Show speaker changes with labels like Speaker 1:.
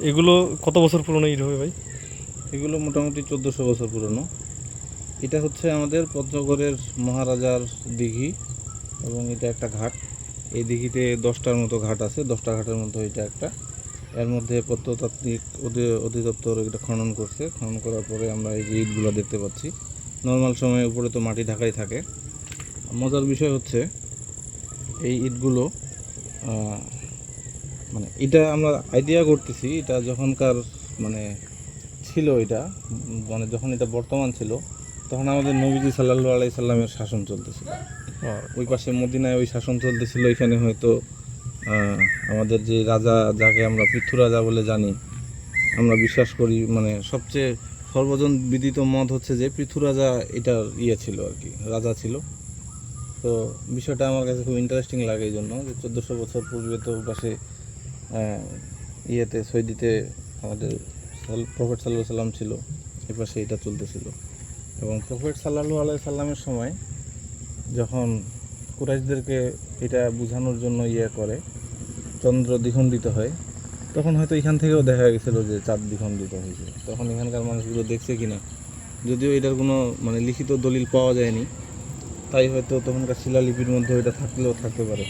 Speaker 1: এগুলো কত বছর পুরনো ইট হবে ভাই?
Speaker 2: এগুলো মোটামুটি চোদ্দোশো বছর পুরনো। এটা হচ্ছে আমাদের পঞ্চগড়ের মহারাজার দিঘি এবং এটা একটা ঘাট। এই দিঘিতে দশটার মতো ঘাট আছে, দশটা ঘাটের মধ্যে এটা একটা। এর মধ্যে প্রত্নতাত্ত্বিক অধি- অধিদপ্তর এটা খনন করছে। খনন করার পরে আমরা এই যে ইটগুলো দেখতে পাচ্ছি। নর্মাল সময়ে উপরে তো মাটি ঢাকাই থাকে। মজার বিষয় হচ্ছে, এই ইটগুলো মানে এটা আমরা আইডিয়া করতেছি এটা যখনকার মানে ছিল এটা মানে যখন এটা বর্তমান ছিল তখন আমাদের নবীজি সাল্লাল্লাহু আলাই সাল্লামের শাসন চলতেছিল। ওই পাশে মদিনায় ওই শাসন চলতেছিল এখানে হয়তো আমাদের যে রাজা যাকে আমরা পৃথ্বী রাজা বলে জানি আমরা বিশ্বাস করি মানে সবচেয়ে সর্বজন বিদিত মত হচ্ছে যে পৃথু রাজা এটার ইয়ে ছিল আর কি রাজা ছিল। তো বিষয়টা আমার কাছে খুব ইন্টারেস্টিং লাগে এই জন্য যে চোদ্দোশো বছর পূর্বে তো পাশে ইয়েতে, সৈদিতে আমাদের প্রফেট সাল্লাহ সাল্লাম ছিল, এ পাশে এটা চলতেছিল। এবং প্রফেট সাল্লাহু আলাই সাল্লামের সময় যখন কুরাইশদেরকে এটা বোঝানোর জন্য ইয়ে করে, চন্দ্র দ্বিখণ্ডিত হয়, তখন হয়তো এখান থেকেও দেখা গেছিল যে চাঁদ দ্বিখণ্ডিত হয়েছে। তখন এখানকার মানুষগুলো দেখছে কিনা যদিও এটার কোনো মানে লিখিত দলিল পাওয়া যায়নি, তাই হয়তো তখনকার শিলালিপির মধ্যে এটা থাকলেও থাকতে পারে।